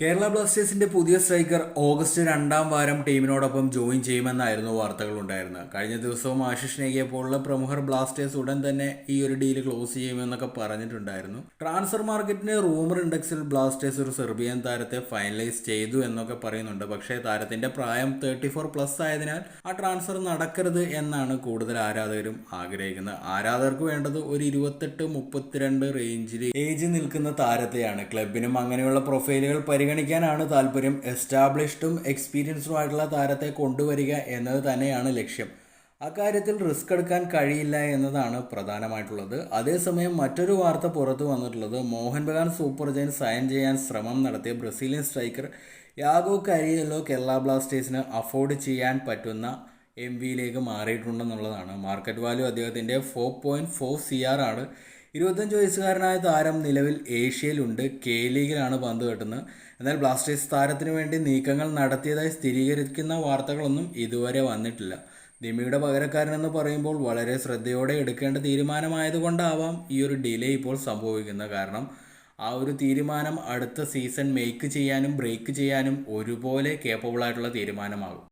കേരള ബ്ലാസ്റ്റേഴ്സിന്റെ പുതിയ striker August രണ്ടാം വാരം ടീമിനോടൊപ്പം ജോയിൻ ചെയ്യുമെന്നായിരുന്നു വാർത്തകൾ ഉണ്ടായിരുന്നത് കഴിഞ്ഞ ദിവസവും ആശിഷ് നേഗിയെ പോലുള്ള പ്രമുഖർ ബ്ലാസ്റ്റേഴ്സ് ഉടൻ തന്നെ ഈ ഒരു ഡീൽ ക്ലോസ് ചെയ്യുമെന്നൊക്കെ പറഞ്ഞിട്ടുണ്ടായിരുന്നു. ട്രാൻസ്ഫർ മാർക്കറ്റിന്റെ റൂമർ ഇൻഡെക്സിൽ ബ്ലാസ്റ്റേഴ്സ് ഒരു സെർബിയൻ താരത്തെ ഫൈനലൈസ് ചെയ്തു എന്നൊക്കെ പറയുന്നുണ്ട്. പക്ഷേ താരത്തിന്റെ പ്രായം തേർട്ടി ഫോർ പ്ലസ് ആയതിനാൽ ആ ട്രാൻസ്ഫർ നടക്കരുത് എന്നാണ് കൂടുതൽ ആരാധകരും ആഗ്രഹിക്കുന്നത്. ആരാധകർക്ക് വേണ്ടത് ഒരു ഇരുപത്തെട്ട് മുപ്പത്തിരണ്ട് റേഞ്ചിൽ ഏജ് നിൽക്കുന്ന താരത്തെയാണ്. ക്ലബിനും അങ്ങനെയുള്ള പ്രൊഫൈലുകൾ പരിഗണിക്കാനാണ് താല്പര്യം. എസ്റ്റാബ്ലിഷ്ഡും എക്സ്പീരിയൻസ്ഡും ആയിട്ടുള്ള താരത്തെ കൊണ്ടുവരിക എന്നത് തന്നെയാണ് ലക്ഷ്യം. അക്കാര്യത്തിൽ റിസ്ക് എടുക്കാൻ കഴിയില്ല എന്നതാണ് പ്രധാനമായിട്ടുള്ളത്. അതേസമയം മറ്റൊരു വാർത്ത പുറത്തു വന്നിട്ടുള്ളത് Mohun Bagan super giant sign ചെയ്യാൻ ശ്രമം നടത്തിയ ബ്രസീലിയൻ സ്ട്രൈക്കർ യാഗോ കരിയല്ലോ കേരള ബ്ലാസ്റ്റേഴ്സിന് അഫോർഡ് ചെയ്യാൻ പറ്റുന്ന എം വിയിലേക്ക് മാറിയിട്ടുണ്ടെന്നുള്ളതാണ്. മാർക്കറ്റ് വാല്യൂ അദ്ദേഹത്തിന്റെ four point four C R ആണ്. ഇരുപത്തഞ്ച് വയസ്സുകാരനായ താരം നിലവിൽ ഏഷ്യയിലുണ്ട്. കെ ലീഗിലാണ് പന്ത് കെട്ടുന്നത്. എന്നാൽ ബ്ലാസ്റ്റേഴ്സ് താരത്തിന് വേണ്ടി നീക്കങ്ങൾ നടത്തിയതായി സ്ഥിരീകരിക്കുന്ന വാർത്തകളൊന്നും ഇതുവരെ വന്നിട്ടില്ല. ദിമിയുടെ പകരക്കാരനെന്ന് പറയുമ്പോൾ വളരെ ശ്രദ്ധയോടെ എടുക്കേണ്ട തീരുമാനമായതുകൊണ്ടാവാം ഈ ഒരു ഡിലേ ഇപ്പോൾ സംഭവിക്കുന്നത് കാരണം. ആ ഒരു തീരുമാനം അടുത്ത സീസൺ മേക്ക് ചെയ്യാനും ബ്രേക്ക് ചെയ്യാനും ഒരുപോലെ കേപ്പബിൾ ആയിട്ടുള്ള തീരുമാനമാകും.